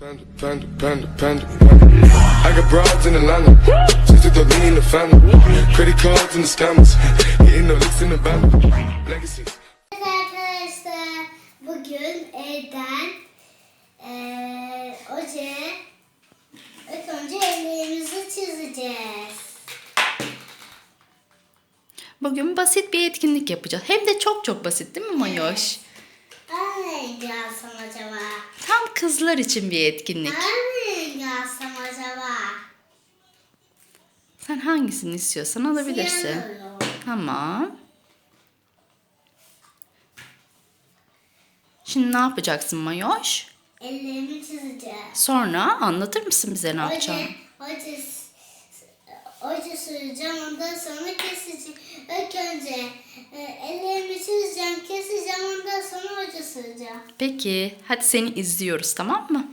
Panda, panda, panda, panda, panda. I got broads in Atlanta. Just to throw me in the family. Credit cards and the scammers. Hitting the licks in the band. Legacies. Evet arkadaşlar bugün evden eee oje ilk önce ellerimizi çizeceğiz. Bugün basit bir etkinlik yapacağız. Hem de çok çok basit değil mi Mayoş? Ben ne alsam acaba? Tam kızlar için bir etkinlik. Rengi alsam acaba? Sen hangisini istiyorsan alabilirsin. Siyah. Tamam. Şimdi ne yapacaksın Mayoş? Ellerimi çizeceğiz. Sonra anlatır mısın bize ne yapacağını? Oje, oje, oje süreceğim ondan sonra keseceğim. İlk önce e, ellerimi çizeceğim, keseceğim ondan sonra oje süreceğim. Peki, hadi seni izliyoruz tamam mı?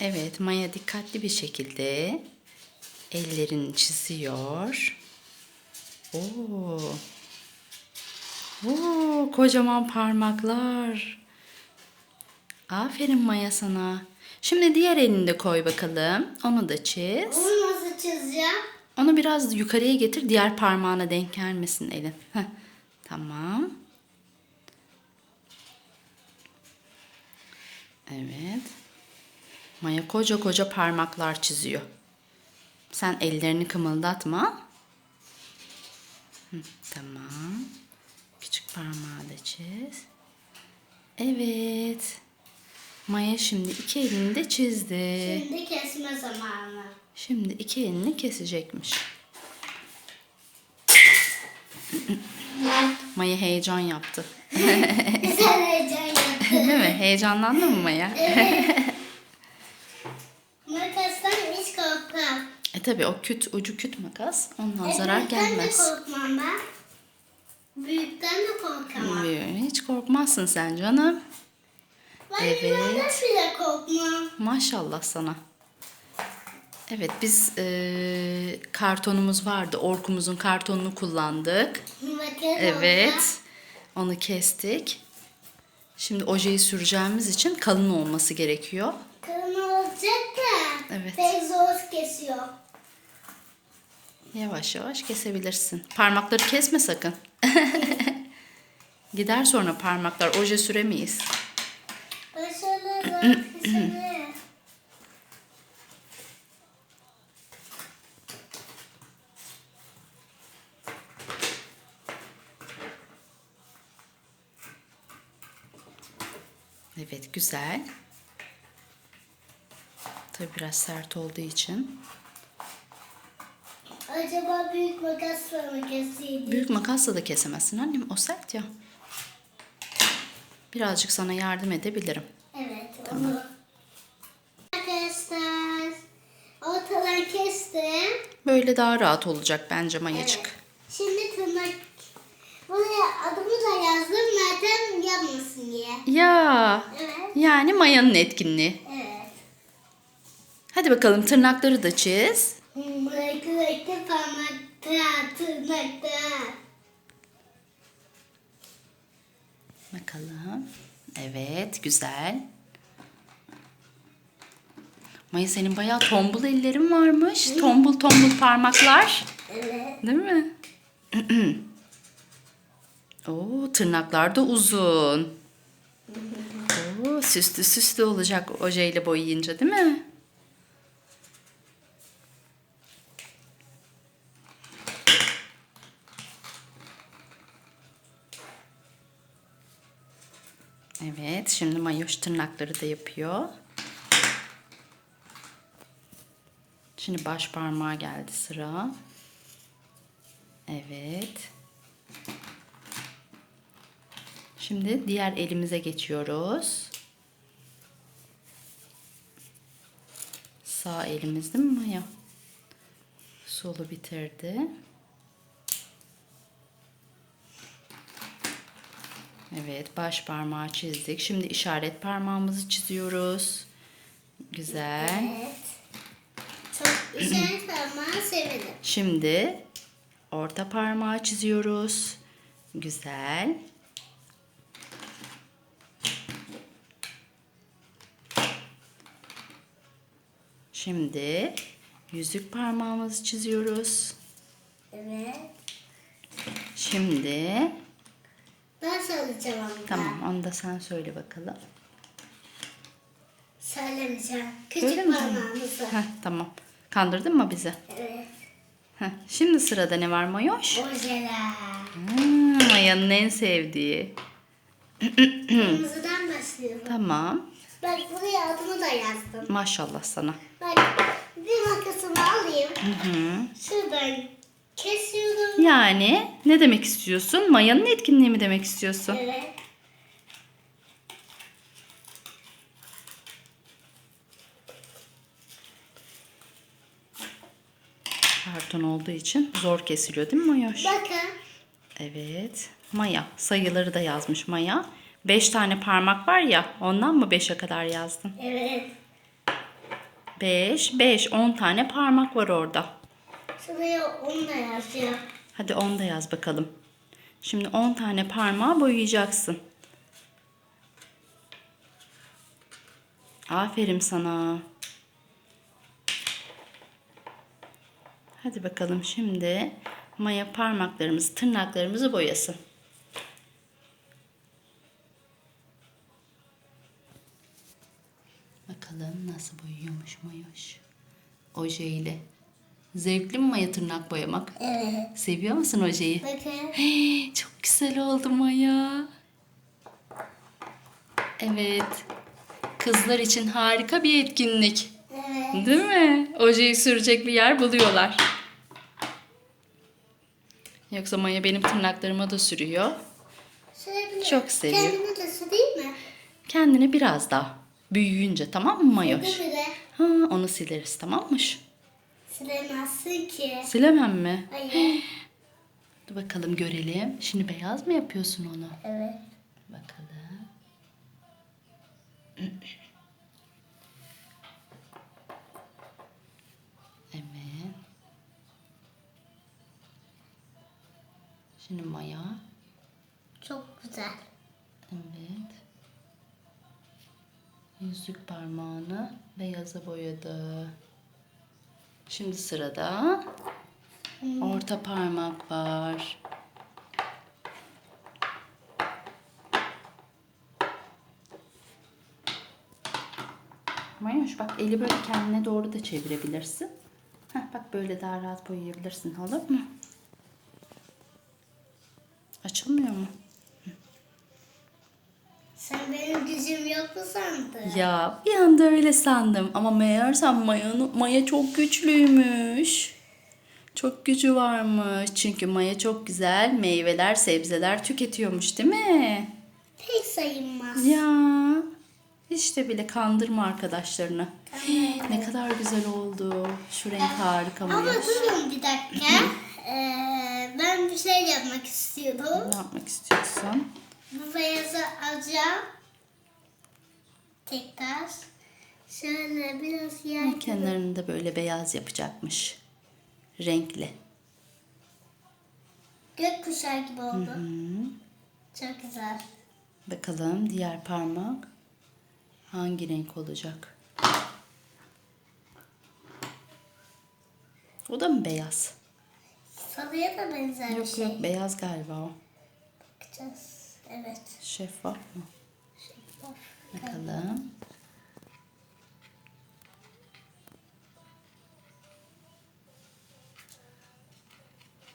Evet, Maya dikkatli bir şekilde ellerini çiziyor. Oo. Oo, kocaman parmaklar. Aferin Maya sana. Şimdi diğer elini de koy bakalım. Onu da çiz. Bunu nasıl çizeceğim? Onu biraz yukarıya getir. Diğer parmağına denk gelmesin elin. Heh, Tamam. Evet. Maya koca koca parmaklar çiziyor. Sen ellerini kımıldatma. Hı, tamam. Küçük parmağı da çiz. Evet. Maya şimdi iki elini de çizdi. Şimdi kesme zamanı. Şimdi iki elini kesecekmiş. Maya heyecan yaptı. Sen heyecan yaptın. Değil mi? Heyecanlandın mı Maya? Makastan hiç korkmam. E tabi o küt ucu küt makas ondan E, zarar gelmez. de korkmam ben. Büyükten de korkamam. Hiç korkmazsın sen canım. Ben Evet. bile korkmam. Maşallah sana. Evet biz e, kartonumuz vardı. Orkumuzun kartonunu kullandık. Bakın Evet. Onu kestik. Şimdi ojeyi süreceğimiz için kalın olması gerekiyor. Kalın olacak da. Evet. Zor kesiyor. Yavaş yavaş kesebilirsin. Parmakları kesme sakın. Gider sonra parmaklar. Oje süremeyiz. Evet güzel. Tabi biraz sert olduğu için. Acaba büyük makasla mı keseydik? Büyük makasla da kesemezsin annem. O sert ya. Birazcık sana yardım edebilirim. Evet. Arkadaşlar, ortadan kestim. Böyle daha rahat olacak bence mayacık. Şimdi tırnak. Buraya adımı da yazdım Meltem yapmasın diye. Ya Evet. yani mayanın etkinliği. Evet. Hadi bakalım tırnakları da çiz. Bırakı bırakı parmakta, tırnakta. Bakalım. Evet, güzel. Maya senin bayağı tombul ellerin varmış. Tombul tombul parmaklar. Evet. Değil mi? Oo, tırnaklar da uzun. Oo, süslü süslü olacak ojeyle boyayınca değil mi? Evet, şimdi mayoş tırnakları da yapıyor. Şimdi baş parmağa geldi sıra. Evet. Şimdi diğer elimize geçiyoruz. Sağ elimiz değil mi Maya? Solu bitirdi. Evet, baş parmağı çizdik. Şimdi işaret parmağımızı çiziyoruz. Güzel. Evet. Güzel parmağı severim. Şimdi orta parmağı çiziyoruz. Güzel. Şimdi yüzük parmağımızı çiziyoruz. Evet. Şimdi Ben söyleyeceğim onu. tamam onu da sen söyle bakalım. Söylemeyeceğim. Öyle Küçük parmağımızı. Heh, tamam. Kandırdın mı bizi? Evet. Heh, şimdi sırada ne var Mayoş? Ojeler. Hmm, Maya'nın en sevdiği. Kırmızıdan başlıyorum. Tamam. Bak buraya adımı da yazdım. Maşallah sana. Bak bir makasımı alayım. Şuradan kesiyorum. Yani ne demek istiyorsun? Maya'nın etkinliği mi demek istiyorsun? Evet. Karton olduğu için zor kesiliyor değil mi Mayoş? Bakın. Evet. Maya. Sayıları da yazmış Maya. Beş tane parmak var ya ondan mı beşe kadar yazdın? Evet. Beş, beş, on tane parmak var orada. Şuraya onu da yazıyor. Hadi on da yaz bakalım. Şimdi on tane parmağı boyayacaksın. Aferin sana. Hadi bakalım şimdi Maya parmaklarımızı, tırnaklarımızı boyasın. Bakalım nasıl boyuyormuş Mayoş. Ojeyle. Zevkli mi Maya tırnak boyamak? Evet. Seviyor musun ojeyi? Bakın. Çok güzel oldu Maya. Evet. Kızlar için harika bir etkinlik. Evet. Değil mi? Ojeyi sürecek bir yer buluyorlar. Yoksa Maya benim tırnaklarıma da sürüyor. Şöyle Çok seviyor. Kendimi de süreyim mi? Kendine biraz daha büyüyünce tamam mı Mayoş? Ha, onu sileriz tamammış. silemezsin ki. Silemem mi? Hayır. Dur bakalım görelim. Şimdi beyaz mı yapıyorsun onu? Evet. Bakalım. Şimdi maya. Çok güzel. Evet. Yüzük parmağını beyaza boyadı. Şimdi sırada orta parmak var. Mayoş bak eli böyle kendine doğru da çevirebilirsin. Heh, bak böyle daha rahat boyayabilirsin olur mu? Açılmıyor mu? Sen benim gücüm yok mu sandın? Ya bir anda öyle sandım ama meğersem Maya'nın Maya çok güçlüymüş. Çok gücü varmış. Çünkü Maya çok güzel meyveler, sebzeler tüketiyormuş değil mi? Pek sayılmaz. Ya işte bile kandırma arkadaşlarını. Ne kadar güzel oldu. Şu renk harika Ama durun bir dakika. Ee, ben bir şey yapmak istiyorum. Ne yapmak istiyorsun? Bu beyazı alacağım. Tekrar. Şöyle biraz yer. Kenarını da böyle beyaz yapacakmış. Renkli. Gökkuşağı gibi oldu. Çok güzel. Bakalım diğer parmak hangi renk olacak? O da mı beyaz? Salıya da benzer bir Yok şey. yok beyaz galiba o. Bakacağız. Evet. Şeffaf mı? Şeffaf. Bakalım.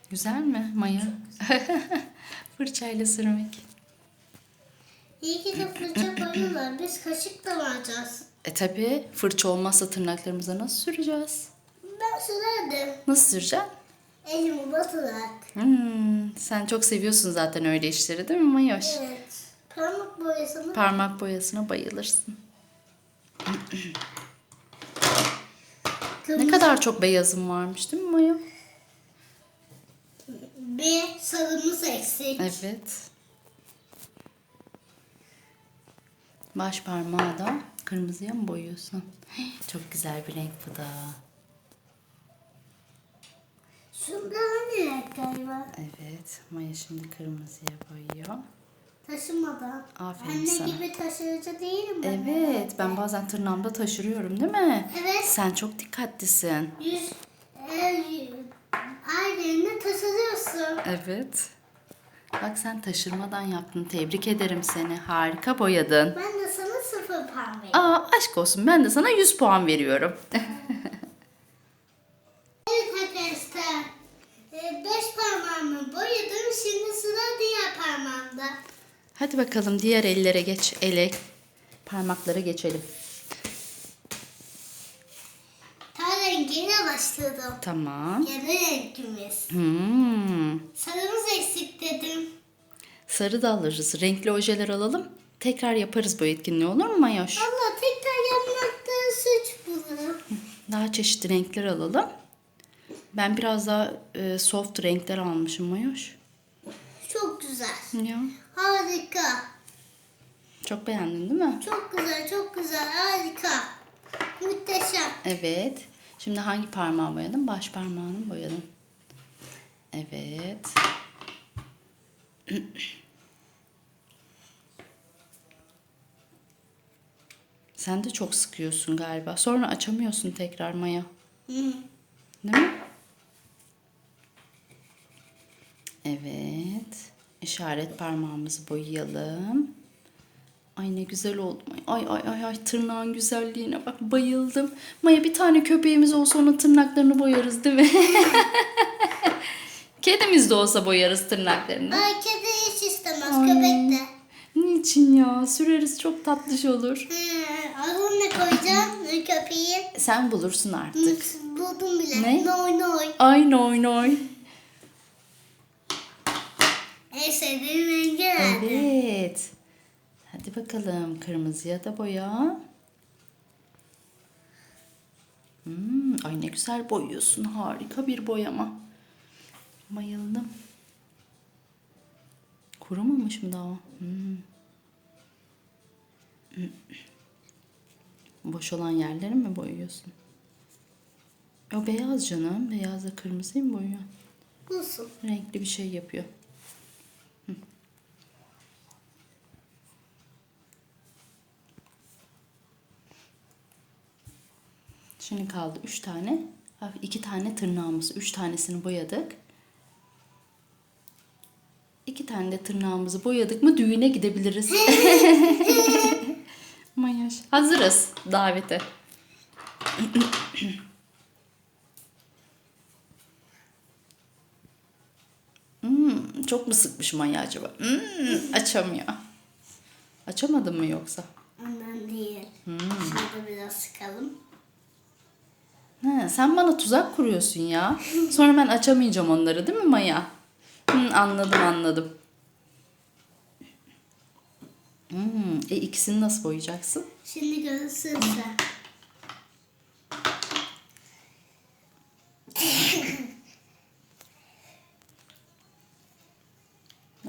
Güzel mi Maya? Fırçayla sürmek. İyi ki de fırça koyuyorlar. Biz kaşıkla mı alacağız? E tabi fırça olmazsa tırnaklarımıza nasıl süreceğiz? Ben sürerdim. Nasıl süreceksin? Elimi batırarak. Hmm, sen çok seviyorsun zaten öyle işleri değil mi Mayoş? Evet. Parmak boyasını Parmak boyasına bayılırsın. Ne kadar çok beyazım varmış değil mi Maya? bir sarımız eksik. Evet. Baş parmağı da kırmızıya mı boyuyorsun? Çok güzel bir renk bu da. Şunda hani renkler var? Evet. Maya şimdi kırmızıya boyuyor. Taşımadan. Aferin Anne sana. gibi taşıyıcı değilim ben. Evet. Ben bazen tırnağımda taşırıyorum değil mi? Evet. Sen çok dikkatlisin. Yüz, e, ailenle taşıyorsun. Evet. Bak sen taşırmadan yaptın. Tebrik ederim seni. Harika boyadın. Ben de sana sıfır puan veriyorum. Aa aşk olsun. Ben de sana 100 puan veriyorum. Evet arkadaşlar. E, beş parmağımı boyadım. Şimdi sıra diğer parmağımda. Hadi bakalım diğer ellere geç. Ele parmaklara geçelim. Ta rengiyle başladım. Tamam. Yarı renkimiz. Hmm. Sarımız eksik dedim. Sarı da alırız. Renkli ojeler alalım. Tekrar yaparız bu etkinliği olur mu Mayoş? Allah tekrar yapmakta suç bulurum. Daha çeşitli renkler alalım. Ben biraz daha e, soft renkler almışım Mayoş. Ya. Harika. Çok beğendin değil mi? Çok güzel, çok güzel. Harika. Muhteşem. Evet. Şimdi hangi parmağı boyadın? Baş parmağını mı boyadın. Evet. Sen de çok sıkıyorsun galiba. Sonra açamıyorsun tekrar Maya. Hı. Değil mi? Evet. İşaret parmağımızı boyayalım. Ay ne güzel oldu. Ay ay ay ay tırnağın güzelliğine bak bayıldım. Maya bir tane köpeğimiz olsa onun tırnaklarını boyarız değil mi? Kedimiz de olsa boyarız tırnaklarını. Ay kedi hiç istemez, Ay. köpek de. Niçin ya? Süreriz çok tatlış olur. Hı, Ağzına ne koyacağım köpeği? Sen bulursun artık. Buldum bile. Ne? Noy noy. Ay noy noy. En sevdiğim rengi nerede? Evet. Hadi bakalım kırmızıya da boya. Hmm, ay ne güzel boyuyorsun. Harika bir boyama. Bayıldım. Kurumamış mı daha? Hmm. Hmm. Boş olan yerleri mi boyuyorsun? O beyaz canım. Beyazla kırmızıyı mı boyuyor? Bulsun. Renkli bir şey yapıyor. Şimdi kaldı üç tane. ha, iki tane tırnağımız. Üç tanesini boyadık. İki tane de tırnağımızı boyadık mı düğüne gidebiliriz. Mayaş. Hazırız davete. Hmm, çok mu sıkmış Maya acaba? Hmm, açamıyor. Açamadın mı yoksa? Ondan değil. Hmm. Şurada biraz sıkalım. He, sen bana tuzak kuruyorsun ya. Sonra ben açamayacağım onları değil mi Maya? Hmm, anladım anladım. Hmm, e ikisini nasıl boyayacaksın? Şimdi görürsün sen.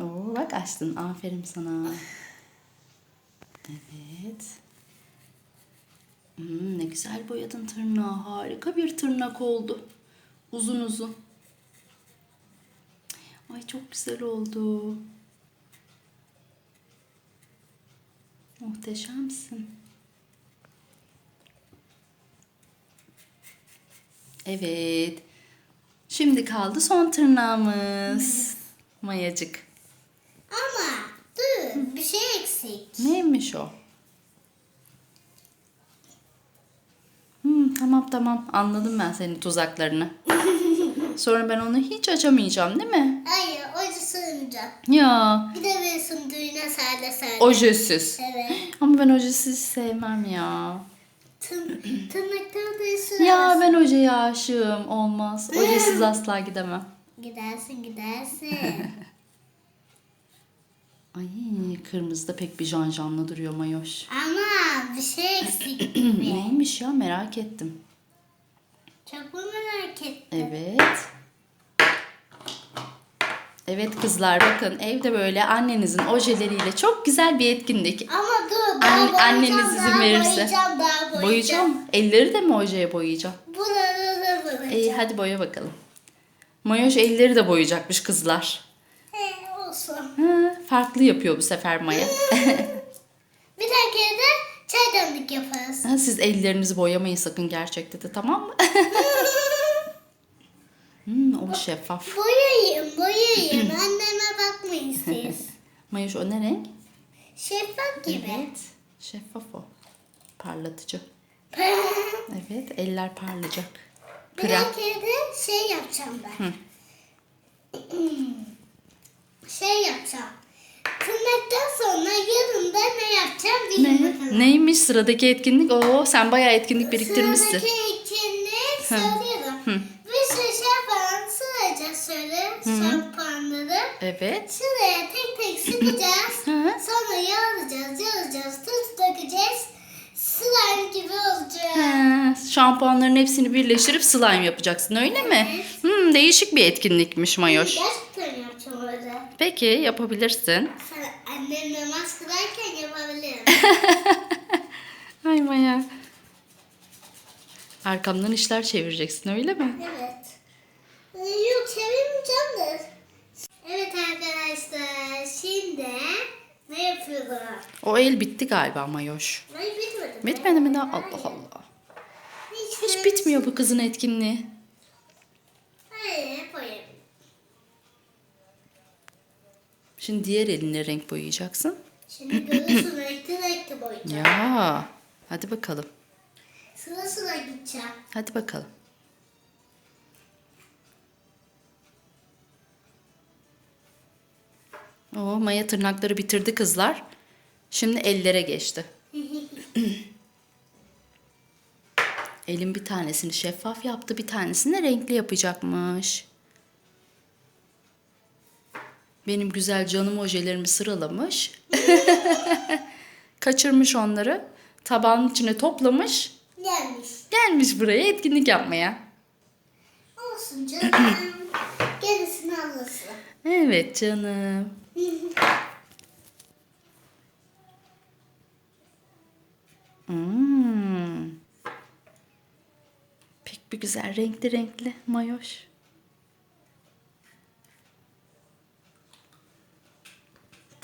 Oo, bak açtın. Aferin sana. Evet. Hmm, ne güzel boyadın tırnağı. Harika bir tırnak oldu. Uzun uzun. Ay çok güzel oldu. Muhteşemsin. Evet. Şimdi kaldı son tırnağımız. Mayacık. Ama dur bir şey eksik. Neymiş o? Hmm, tamam tamam anladım ben senin tuzaklarını. Sonra ben onu hiç açamayacağım değil mi? Hayır oje sığınacak. Ya Bir de versin düğüne sade sade. ojesiz. Evet. Ama ben ojesiz sevmem ya. Tın, tırnakları da. Ya ben ojeye aşığım olmaz. Ojesiz asla gidemem. Gidersin gidersin. Ay kırmızı da pek bir janjanlı duruyor mayoş. Ama bir şey eksik gibi. Neymiş ya merak ettim. Çok mu merak ettim? Evet. Evet kızlar bakın evde böyle annenizin ojeleriyle çok güzel bir etkinlik. Ama dur daha An- boyayacağım, anneniz daha izin verirse. Boyayacağım, daha boyayacağım. Boyayacağım. Elleri de mi ojeye boyayacağım? Buraları da boyayacağım. İyi hadi boya bakalım. Mayoş elleri de boyayacakmış kızlar. He olsun. Ha, farklı yapıyor bu sefer Maya. Bir dahaki de çaydanlık yaparız. Ha, Siz ellerinizi boyamayın sakın gerçekte de tamam mı? hmm, o şeffaf. boyayayım, boyayayım. Anneme bakmayın siz. Mayoş o ne renk? Şeffaf gibi. Evet. Şeffaf o. Parlatıcı. Evet eller parlayacak. Bir Krem. dahaki de şey yapacağım ben. şey yapacağım. Tırnaktan sonra yarın da ne yapacağım bilin Ne? Neymiş sıradaki etkinlik? Oo sen bayağı etkinlik biriktirmişsin. Sıradaki etkinlik söylüyorum. Bir sürü şampuan sırayacağız şöyle şampuanları. Evet. Şuraya tek tek sıkacağız. Hı. Sonra yağlayacağız, yağlayacağız, tuz dökeceğiz. Slime gibi olacak. Ha, şampuanların hepsini birleştirip slime yapacaksın öyle mi? Evet. Hmm, değişik bir etkinlikmiş Mayoş. Öyle. Peki yapabilirsin. Sen annemle namaz kılarken yapabilirim. Ay Maya. Arkamdan işler çevireceksin öyle mi? evet. Ee, Yok çevirmeyeceğim de. Evet arkadaşlar şimdi ne yapıyorlar? O el bitti galiba Mayoş. Hayır bitmedi. Bitmedi mi daha? Allah Allah. Hiç, Hiç bitmiyor bu kızın etkinliği. Hayır yapayım. Şimdi diğer eline renk boyayacaksın. Şimdi görürsün renkli renkli boyayacağım. Ya. Hadi bakalım. Sıra sıra gideceğim. Hadi bakalım. Oo, Maya tırnakları bitirdi kızlar. Şimdi ellere geçti. Elin bir tanesini şeffaf yaptı, bir tanesini de renkli yapacakmış. Benim güzel canım ojelerimi sıralamış. Kaçırmış onları. Tabağın içine toplamış. Gelmiş. Gelmiş buraya etkinlik yapmaya. Olsun canım. Gerisini alırsın. Evet canım. Hmm. Pek bir güzel renkli renkli mayoş.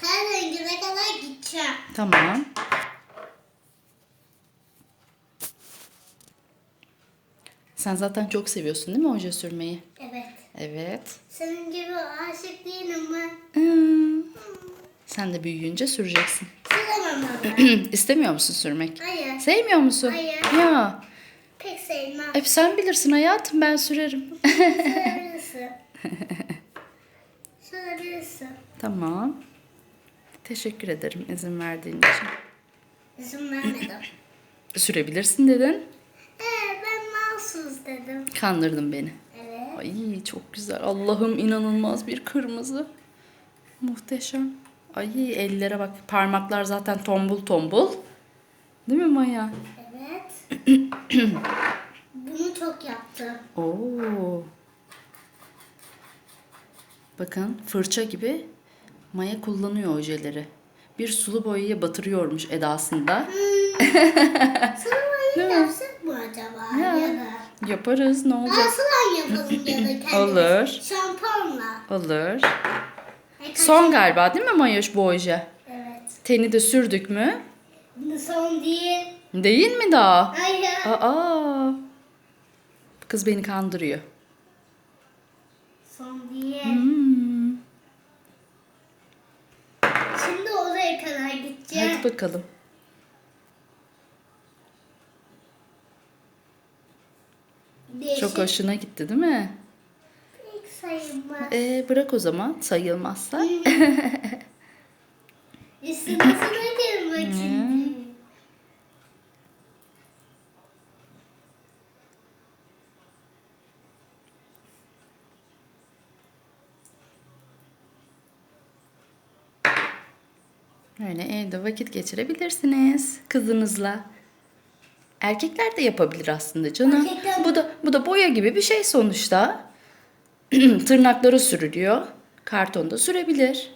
Ten rengine kadar gideceğim. Tamam. Sen zaten çok seviyorsun değil mi oje sürmeyi? Evet. Evet. Senin gibi aşık değilim ben. Hmm. Sen de büyüyünce süreceksin. Süremem ama. İstemiyor musun sürmek? Hayır. Sevmiyor musun? Hayır. Ya. Pek sevmem. Hep sen bilirsin hayatım ben sürerim. Sürebilirsin. Sürebilirsin. tamam. Teşekkür ederim izin verdiğin için. İzin vermedim. Sürebilirsin dedin. Ee, ben mahsus dedim. Kandırdın beni. Evet. Ay çok güzel. Allah'ım inanılmaz bir kırmızı. Muhteşem. Ay ellere bak. Parmaklar zaten tombul tombul. Değil mi Maya? Evet. Bunu çok yaptım. Oo. Bakın fırça gibi Maya kullanıyor ojeleri. Bir sulu boyaya batırıyormuş edasında. Sıralayı yapsak mı acaba? Ya. Ya da. Yaparız ne olacak? Aslan yapalım ya da kendimiz. Olur. Şampuanla. Olur. Son galiba değil mi Mayoş bu oje? Evet. Teni de sürdük mü? Son değil. Değil mi daha? Hayır. Aa. Kız beni kandırıyor. Son değil. Hmm. Hadi bakalım. Değişik. Çok hoşuna gitti değil mi? Pek sayılmaz. Ee, bırak o zaman sayılmazsa. Üstüne sıra girmek için. Öyle evde vakit geçirebilirsiniz kızınızla. Erkekler de yapabilir aslında canım. Erkekler- Bu da bu da boya gibi bir şey sonuçta. Tırnakları sürülüyor. Kartonda sürebilir.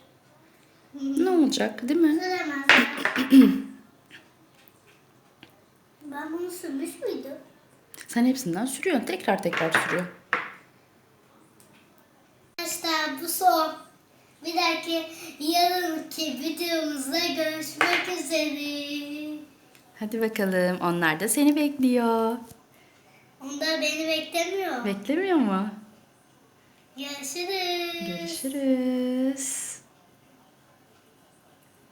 Ne olacak değil mi? Ben bunu sürmüş müydüm? Sen hepsinden sürüyorsun. Tekrar tekrar sürüyorsun. bu son. Bir dahaki yarınki videomuzda görüşmek üzere. Hadi bakalım onlar da seni bekliyor. Onlar beni beklemiyor. Beklemiyor mu? Görüşürüz. Görüşürüz.